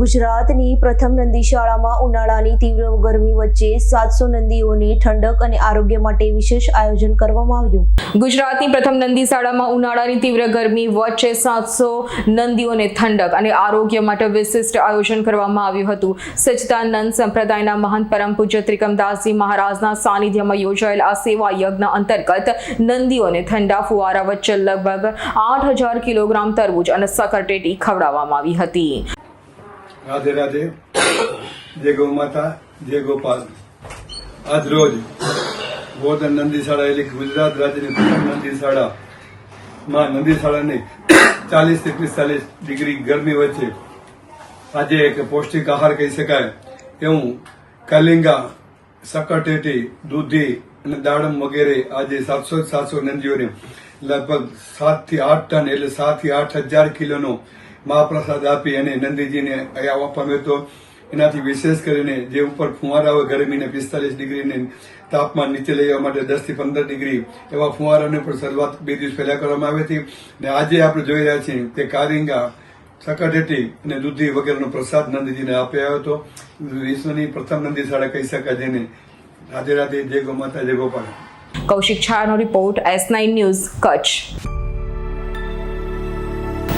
ગુજરાતની પ્રથમ નંદી શાળામાં ઉનાળાની તીવ્ર ગરમી વચ્ચે સાતસો નંદીઓને ઠંડક અને આરોગ્ય માટે વિશેષ આયોજન કરવામાં આવ્યું. ગુજરાતની પ્રથમ નંદી શાળામાં ઉનાળાની તીવ્ર ગરમી વચ્ચે સાતસો નંદીઓને ઠંડક અને આરોગ્ય માટે વિશિષ્ટ આયોજન કરવામાં આવ્યું હતું. સચદાનંદ સંપ્રદાયના મહંત પરમ પૂજ્ય ત્રિકમદાસજી મહારાજના સાનિધ્યમાં યોજાયેલ આ સેવા યજ્ઞ અંતર્ગત નંદીઓને ઠંડા ફુવારા વચ્ચે લગભગ આઠ હજાર કિલોગ્રામ તરબૂચ અને સકરટેટી ખવડાવવામાં આવી હતી. રાધે રાધે. જય ગૌ માતા, જય ગોપાલ. આજ રોજ ગોધન નંદીશાળા એટલે ગુજરાત રાજ્યની પ્રથમ નંદી શાળા માં નંદીશાળાની ચાલીસથી પિસ્તાલીસ ડિગ્રી ગરમી વચ્ચે આજે એક પૌષ્ટિક આહાર કહી શકાય એવું કલિંગા સકટેટી દૂધી અને દાડમ વગેરે આજે સાતસો સાતસો નંદીઓને લગભગ સાતથી આઠ ટન એટલે સાતથી આઠ હજાર કિલોનો મહાપ્રસાદ આપી અને નંદીજીને અહીંયા આપવામાં હતો. એનાથી વિશેષ કરીને જે ઉપર ફુવારા હોય ગરમીને પિસ્તાલીસ ડિગ્રીને તાપમાન નીચે લઈ જવા માટે દસથી પંદર ડિગ્રી એવા ફુવારાની પણ શરૂઆત બે દિવસ પહેલા કરવામાં આવી હતી. અને આજે આપણે જોઈ રહ્યા છીએ કે કારિંગા સકાટેટી અને દૂધી વગેરેનો પ્રસાદ નંદીજીને આપ્યો હતો. વિશ્વની પ્રથમ નંદી શાળા કહી શકાય જેને રાધે રાધે, જય ગો માતા જય Gopal. Kaushik છાનો report S nine news Kutch.